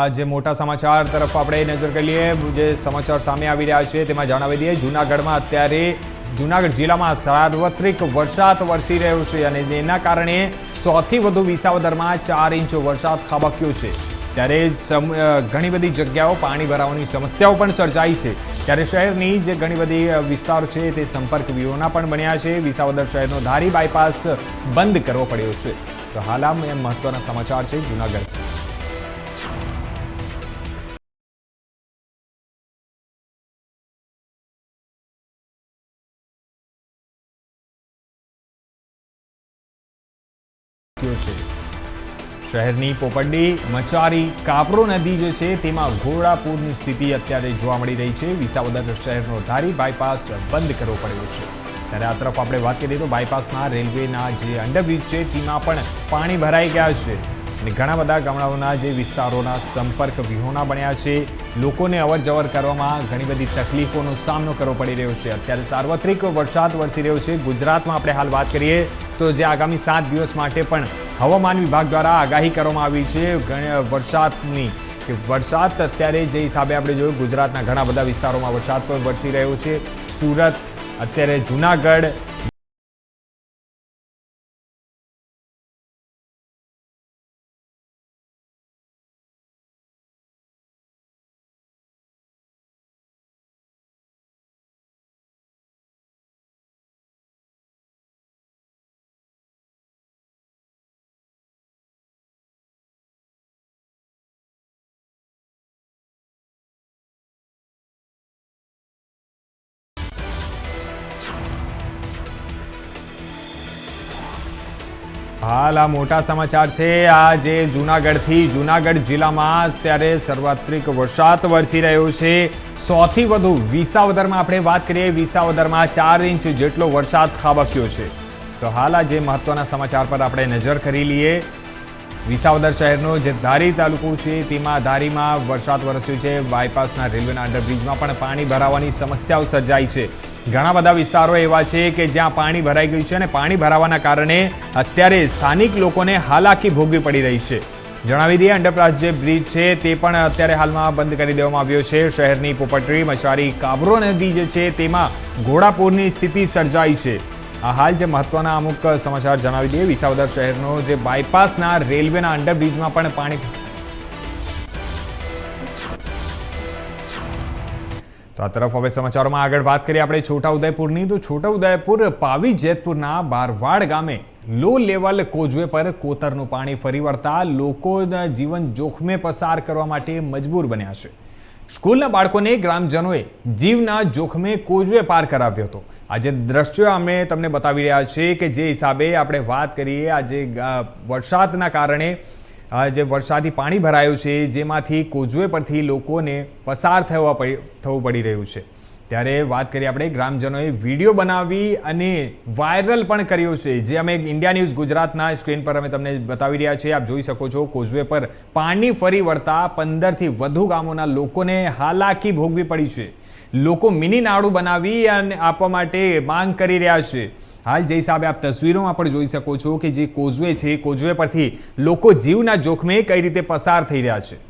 આ જે મોટા સમાચાર તરફ આપણે નજર કરીએ. જે સમાચાર સામે આવી રહ્યા છે તેમાં જણાવી દઈએ, જૂનાગઢમાં અત્યારે, જૂનાગઢ જિલ્લામાં સાર્વત્રિક વરસાદ વરસી રહ્યો છે અને એના કારણે સૌથી વધુ વિસાવદરમાં ચાર ઇંચ વરસાદ ખાબક્યો છે. ત્યારે ઘણી બધી જગ્યાઓ પાણી ભરાવાની સમસ્યાઓ પણ સર્જાઈ છે. ત્યારે શહેરની જે ઘણી બધી વિસ્તાર છે તે સંપર્ક વિહોણા પણ બન્યા છે. વિસાવદર શહેરનો ધારી બાયપાસ બંધ કરવો પડ્યો છે. તો હાલ આ મહત્વના સમાચાર છે જૂનાગઢ. છે. શહેરની પોપડી મચારી કાપરો નદી જે છે, તેમાં ઘોડાપૂરની સ્થિતિ અત્યારે જોવા મળી રહી છે. વિસાવદર શહેરનો ધારી બાયપાસ બંધ કરવો પડ્યો છે. ત્યારે આ તરફ આપણે વાત કરીએ તો બાયપાસના રેલવેના જે અંડરબ્રિજ છે, તેમાં પણ પાણી ભરાઈ ગયા છે. અને ઘણા બધા ગામડાઓના જે વિસ્તારોના સંપર્ક વિહોણા બન્યા છે. લોકોને અવર જવર કરવામાં ઘણી બધી તકલીફોનો સામનો કરવો પડી રહ્યો છે. અત્યારે સાર્વત્રિક વરસાદ વરસી રહ્યો છે. ગુજરાતમાં આપણે હાલ વાત કરીએ તો જે આગામી સાત દિવસ માટે પણ હવામાન વિભાગ દ્વારા આગાહી કરવામાં આવી છે. વરસાદની કે વરસાદ અત્યારે જે હિસાબે આપણે જોયું, ગુજરાતના ઘણા બધા વિસ્તારોમાં વરસાદ પણ વરસી રહ્યો છે. સુરત, અત્યારે જુનાગઢ હાલ આ મોટા સમાચાર છે. આ જે જૂનાગઢથી જૂનાગઢ જિલ્લામાં અત્યારે સર્વાત્રિક વરસાદ વરસી રહ્યો છે. સૌથી વધુ વિસાવદરમાં આપણે વાત કરીએ. વિસાવદરમાં ચાર ઇંચ જેટલો વરસાદ ખાબક્યો છે. તો હાલ આ જે મહત્વના સમાચાર પર આપણે નજર કરી લઈએ. વિસાવદર શહેરનો જે ધારી તાલુકો છે, તેમાં ધારીમાં વરસાદ વરસ્યો છે. બાયપાસના રેલવેના અંડરબ્રિજમાં પણ પાણી ભરાવાની સમસ્યાઓ સર્જાઈ છે. ઘણા બધા વિસ્તારો એવા છે કે જ્યાં પાણી ભરાઈ ગયું છે અને પાણી ભરાવાના કારણે અત્યારે સ્થાનિક લોકોને હાલાકી ભોગવી પડી રહી છે. જણાવી દઈએ અંડરપાસ જે બ્રિજ છે, તે પણ અત્યારે હાલમાં બંધ કરી દેવામાં આવ્યો છે. શહેરની પોપટરી મશારી કાબરો નદી જે છે, તેમાં ઘોડાપૂરની સ્થિતિ સર્જાઈ છે. હાલ જે મહત્વના અમુક સમાચાર જણાવી દઈએ, વિસાવદર શહેરનો જે બાયપાસના રેલવેના અંડરબ્રિજમાં પણ પાણી તો આ તરફ હવે સમાચારોમાં આગળ વાત કરીએ આપણે છોટાઉદેપુરની. તો છોટાઉદેપુર પાવી જેતપુરના બારવાડ ગામે લો લેવલ કોઝવે પર કોતરનું પાણી ફરી વળતા લોકોના જીવન જોખમે પસાર કરવા માટે મજબૂર બન્યા છે. સ્કૂલના બાળકોને ગ્રામજનોએ જીવના જોખમે કોજવે પાર કરાવ્યો હતો. આજે દ્રશ્યો અમે તમને બતાવી રહ્યા છીએ કે જે હિસાબે આપણે વાત કરીએ, આજે વરસાદના કારણે જે વરસાદી પાણી ભરાયું છે, જેમાંથી કોજવે પરથી લોકોને પસાર થવા પડી, થવું પડી રહ્યું છે. ત્યારે વાત કરીએ આપણે ગ્રામજનોએ વીડિયો બનાવી અને વાયરલ પણ કર્યો છે. જે અમે ઇન્ડિયા ન્યૂઝ ગુજરાતના સ્ક્રીન પર અમે તમને બતાવી રહ્યા છીએ. આપ જોઈ શકો છો, કોઝવે પર પાણી ફરી વળતા પંદરથી વધુ ગામોના લોકોને હાલાકી ભોગવી પડી છે. લોકો મિની નાળું બનાવી અને આપવા માટે માંગ કરી રહ્યા છે. હાલ જે હિસાબે આપ તસવીરોમાં પણ જોઈ શકો છો કે જે કોઝવે છે, કોઝવે પરથી લોકો જીવના જોખમે કઈ રીતે પસાર થઈ રહ્યા છે.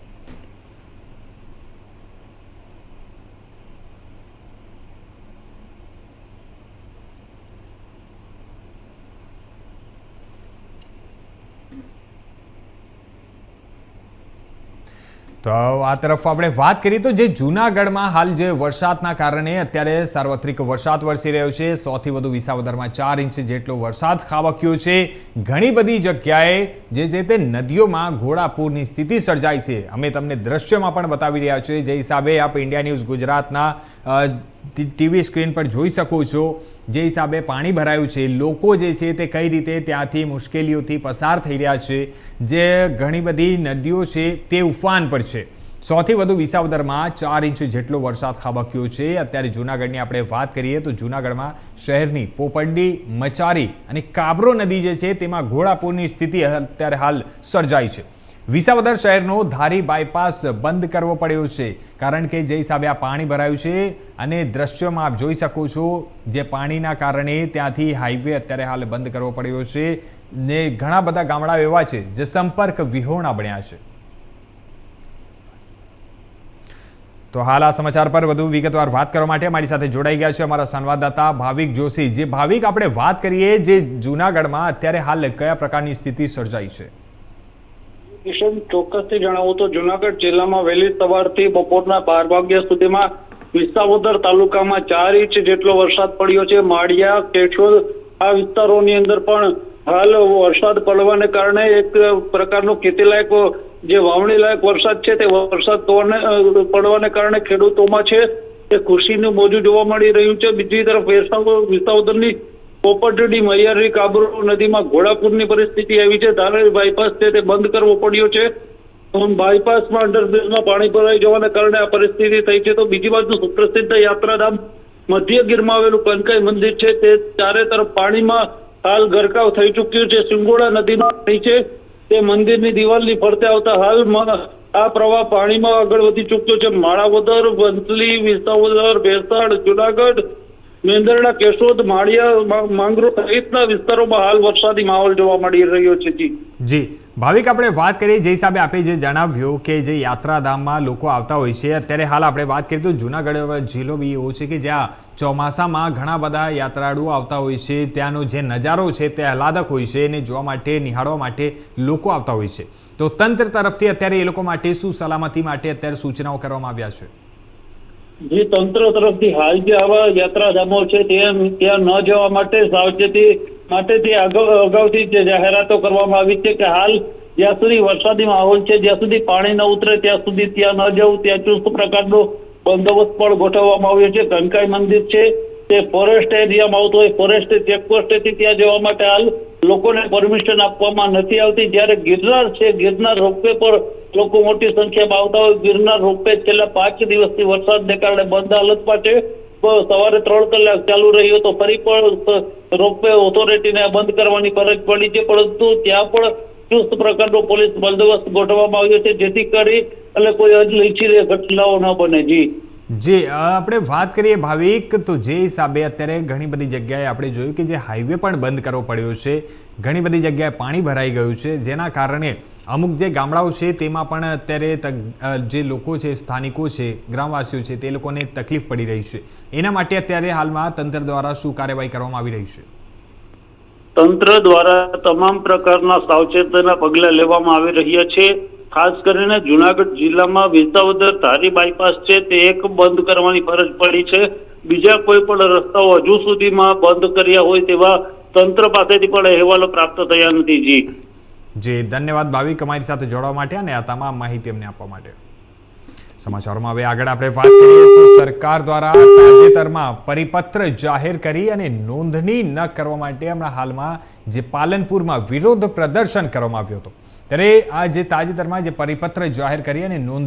તો આ તરફ આપણે વાત કરીએ તો જે જૂનાગઢમાં હાલ જે વરસાદના કારણે અત્યારે સાર્વત્રિક વરસાદ વરસી રહ્યો છે. સૌથી વધુ વિસાવદરમાં ચાર ઇંચ જેટલો વરસાદ ખાબક્યો છે. ઘણી બધી જગ્યાએ જે જે તે નદીઓમાં ઘોડાપૂરની સ્થિતિ સર્જાઈ છે. અમે તમને દ્રશ્યમાં પણ બતાવી રહ્યા છીએ. જે હિસાબે આપ ઇન્ડિયા ન્યૂઝ ગુજરાતના ટીવી સ્ક્રીન પર જોઈ શકો છો. જે હિસાબે પાણી ભરાયું છે, લોકો જે છે તે કઈ રીતે ત્યાંથી મુશ્કેલીઓથી પસાર થઈ રહ્યા છે, જે ઘણી બધી નદીઓ છે તે ઉફાન પર છે. સૌથી વધુ વિસાવદરમાં ચાર ઇંચ જેટલો વરસાદ ખાબક્યો છે. અત્યારે જૂનાગઢની આપણે વાત કરીએ તો જૂનાગઢમાં શહેરની પોપડી મચારી અને કાબરો નદી જે છે તેમાં ઘોડાપૂરની સ્થિતિ અત્યારે હાલ સર્જાઈ છે. વિસાવદર શહેરનો ધારી બાયપાસ બંધ કરવો પડ્યો છે. કારણ કે જે હિસાબે આ પાણી ભરાયું છે અને દ્રશ્યમાં આપ જોઈ શકો છો જે પાણીના કારણે ત્યાંથી હાઈવે અત્યારે હાલ બંધ કરવો પડ્યો છે ને ઘણા બધા ગામડાઓ એવા છે જે સંપર્ક વિહોણા બન્યા છે. તો હાલ આ સમાચાર પર વધુ વિગતવાર વાત કરવા માટે મારી સાથે જોડાઈ ગયા છે અમારા સંવાદદાતા ભાવિક જોશી. જે ભાવિક, આપણે વાત કરીએ જે જૂનાગઢમાં અત્યારે હાલ કયા પ્રકારની સ્થિતિ સર્જાઈ છે? કિશન ચોક્કસથી જણાવું તો જુનાગઢ જિલ્લામાં વહેલી સવારથી બપોરના બાર વાગ્યા સુધીમાં વિસાવદર તાલુકામાં ચાર ઇંચ જેટલો વરસાદ પડ્યો છે. માળિયા, કેશોદ આ વિસ્તારોની અંદર પણ હાલ વરસાદ પડવાને કારણે એક પ્રકારનો ખેતીલાયક જે વાવણી લાયક વરસાદ છે તે વરસાદ પડવાને કારણે ખેડૂતોમાં છે. તે ખુશીનું મોજું જોવા મળી રહ્યું છે. બીજી તરફ વિસાવ- વિસાવદરની પોપટડી મૈયારી કાબરો નદીમાં ઘોડાપુરની પરિસ્થિતિ આવી છે ધારાવી બાયપાસ છે, તે બંધ કરવો પડ્યો છે. બાયપાસમાં અંડરબ્રિજમાં પાણી ભરાઈ જવાના કારણે આ પરિસ્થિતિ થઈ છે. તો બીજી બાજુ સુપ્રસિદ્ધ યાત્રાધામ મધ્ય ગીરમાં આવેલું કનકાઈ મંદિર છે. તે ચારે તરફ પાણીમાં હાલ ગરકાવ થઈ ચૂક્યું છે. સિંગોડા નદીમાં પાણી છે. તે મંદિરની દિવાલની ફરતે આવતા હાલ આ પ્રવાહ પાણીમાં આગળ વધી ચૂક્યો છે. માળાવદર વંથલી, વિસાવદર ભેરસાડ જુનાગઢ મેંદરડા કેશોદ, માળિયા માંગરોળ સહિતના વિસ્તારોમાં હાલ વરસાદી માહોલ જોવા મળી રહ્યો છે જી. જી. ભાવિક, આપણે વાત કરીએ જે હિસાબે આપે જે જણાવ્યું કે જે યાત્રાધામમાં લોકો આવતા હોય છે, અત્યારે હાલ આપણે વાત કરીએ તો જુનાગઢ જિલ્લો બી એવો છે કે જ્યાં ચોમાસામાં ઘણા બધા યાત્રાળુઓ આવતા હોય છે, ત્યાંનો જે નજારો છે તે આહલાદક હોય છે એને જોવા માટે, નિહાળવા માટે લોકો આવતા હોય છે. તો તંત્ર તરફથી અત્યારે એ લોકો માટે શું સલામતી માટે અત્યારે સૂચનાઓ કરવામાં આવ્યા છે? જે તંત્ર તરફથી હાલ જે આવા યાત્રાધામો છે, ત્યાં ત્યાં ન જવા માટે સાવચેતી માટે તે અગાઉ અગાઉથી જે જાહેરાતો કરવામાં આવી છે કે હાલ જ્યાં સુધી વરસાદી માહોલ છે, જ્યાં સુધી પાણી ન ઉતરે, ત્યાં સુધી ત્યાં ન જવું, ત્યાં ચુસ્ત પ્રકારનો બંદોબસ્ત પણ ગોઠવવામાં આવ્યો છે. કંકાઈ મંદિર છે, તે ફોરેસ્ટ એરિયામાં આવતો હોય ફોરેસ્ટ ચેકપોસ્ટેથી ત્યાં જવા માટે હાલ લોકોને પરમિશન આપવામાં નથી આવતી. જ્યારે ગિરનાર છે, ગિરનાર રોપવે પર લોકો મોટી સંખ્યામાં આવતા હોય. ગિરનાર રોપવે છેલ્લા પાંચ દિવસથી વરસાદને કારણે બંધ હાલતમાં છે. સવારે ત્રણ કલાક ચાલુ રહ્યો તો ફરી પણ રોપવે ઓથોરિટીને બંધ કરવાની ફરજ પડી છે. પરંતુ ત્યાં પણ ચુસ્ત પ્રકારનો પોલીસ બંદોબસ્ત ગોઠવવામાં આવ્યો છે. જેથી કરી એટલે કોઈ અનઇચ્છનીય ઘટનાઓ ન બને. જી. જે આપણે વાત કરીએ ભાવિક, તો જે હિસાબે અત્યારે ઘણી બધી જગ્યાએ આપણે જોયું કે જે હાઈવે પણ બંધ કરવો પડ્યો છે, ઘણી બધી જગ્યાએ પાણી ભરાઈ ગયું છે, જેના કારણે અમુક જે ગામડાઓ છે તેમાં પણ અત્યારે જે લોકો છે, સ્થાનિકો છે, ગ્રામવાસીઓ છે, તે લોકોને તકલીફ પડી રહી છે. એના માટે અત્યારે હાલમાં તંત્ર દ્વારા શું કાર્યવાહી કરવામાં આવી રહી છે? તંત્ર દ્વારા તમામ પ્રકારના સાવચેતીના પગલાં લેવામાં આવી રહ્યા છે. ખાસ કરીને જુનાગઢ જિલ્લામાં વિસાવદર ધારી બાયપાસ છે તે એક બંધ કરવાની ફરજ પડી છે. બીજા કોઈ પણ રસ્તાઓ હજુ સુધીમાં બંધ કર્યા હોય તેવા તંત્ર પાસેથી પણ અહેવાલો પ્રાપ્ત થયા નથી જી. જે, ધન્યવાદ ભાવિક અમારી સાથે જોડવા માટે અને આ તમામ માહિતી અમને આપવા માટે. સમાચારોમાં હવે આગળ આપણે વાત કરીએ તો સરકાર દ્વારા તાજેતરમાં પરિપત્ર જાહેર કરી અને નોંધણી ન કરવા માટે હમણાં હાલમાં જે પાલનપુરમાં વિરોધ પ્રદર્શન કરવામાં આવ્યું હતું. ત્યારે આ જે તાજેતરમાં જે પરિપત્ર જાહેર કરી અને નોંધણી